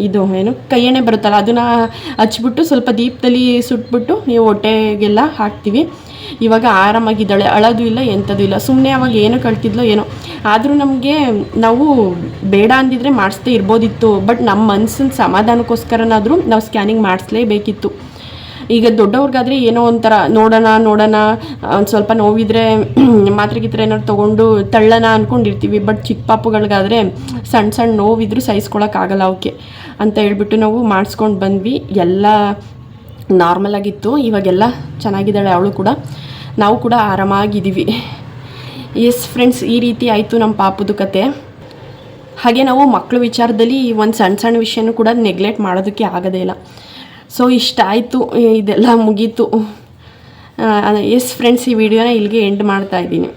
ಇದು ಏನು, ಕೈಯಣೆ ಬರುತ್ತಲ್ಲ, ಅದನ್ನು ಹಚ್ಬಿಟ್ಟು ಸ್ವಲ್ಪ ದೀಪದಲ್ಲಿ ಸುಟ್ಬಿಟ್ಟು ಹೊಟ್ಟೆಗೆಲ್ಲ ಹಾಕ್ತೀವಿ. ಇವಾಗ ಆರಾಮಾಗಿದ್ದಾಳೆ, ಅಳೋದು ಇಲ್ಲ ಎಂಥದ್ದು ಇಲ್ಲ ಸುಮ್ಮನೆ ಅವಾಗ ಏನು ಕಳ್ತಿದ್ಲೋ ಏನೋ. ಆದರೂ ನಮಗೆ ನಾವು ಬೇಡ ಅಂದಿದ್ರೆ ಮಾಡಿಸ್ದೇ ಇರ್ಬೋದಿತ್ತು, ಬಟ್ ನಮ್ಮ ಮನಸ್ಸಿನ ಸಮಾಧಾನಕ್ಕೋಸ್ಕರನಾದರೂ ನಾವು ಸ್ಕ್ಯಾನಿಂಗ್ ಮಾಡಿಸ್ಲೇಬೇಕಿತ್ತು. ಈಗ ದೊಡ್ಡವ್ರಿಗಾದ್ರೆ ಏನೋ ಒಂಥರ, ನೋಡೋಣ ನೋಡೋಣ, ಒಂದು ಸ್ವಲ್ಪ ನೋವಿದ್ರೆ ಮಾತ್ರೆ ಗೀತ್ರೆ ಏನಾದ್ರು ತೊಗೊಂಡು ತಳ್ಳೋಣ ಅಂದ್ಕೊಂಡಿರ್ತೀವಿ ಬಟ್ ಚಿಕ್ಕ ಪಾಪುಗಳಿಗಾದರೆ ಸಣ್ಣ ಸಣ್ಣ ನೋವಿದ್ರು ಸಹಿಸ್ಕೊಳಕ್ಕಾಗಲ್ಲ ಅವಕ್ಕೆ ಅಂತ ಹೇಳ್ಬಿಟ್ಟು ನಾವು ಮಾಡಿಸ್ಕೊಂಡು ಬಂದ್ವಿ. ಎಲ್ಲ ನಾರ್ಮಲ್ ಆಗಿತ್ತು. ಇವಾಗೆಲ್ಲ ಚೆನ್ನಾಗಿದ್ದಾಳೆ ಅವಳು ಕೂಡ. ನಾವು ಕೂಡ ಆರಾಮಾಗಿದ್ದೀವಿ. ಎಸ್ ಫ್ರೆಂಡ್ಸ್ ಈ ರೀತಿ ಆಯಿತು ನಮ್ಮ ಪಾಪದ ಕತೆ. ಹಾಗೆ ನಾವು ಮಕ್ಕಳ ವಿಚಾರದಲ್ಲಿ ಒಂದು ಸಣ್ಣ ಸಣ್ಣ ವಿಷಯನೂ ಕೂಡ ನೆಗ್ಲೆಕ್ಟ್ ಮಾಡೋದಕ್ಕೆ ಆಗೋದೇ ಇಲ್ಲ. ಸೊ ಇಷ್ಟ ಆಯಿತು ಇದೆಲ್ಲ ಮುಗೀತು. ಎಸ್ ಫ್ರೆಂಡ್ಸ್ ಈ ವಿಡಿಯೋನ ಇಲ್ಲಿಗೆ ಎಂಡ್ ಮಾಡ್ತಾ ಇದ್ದೀನಿ.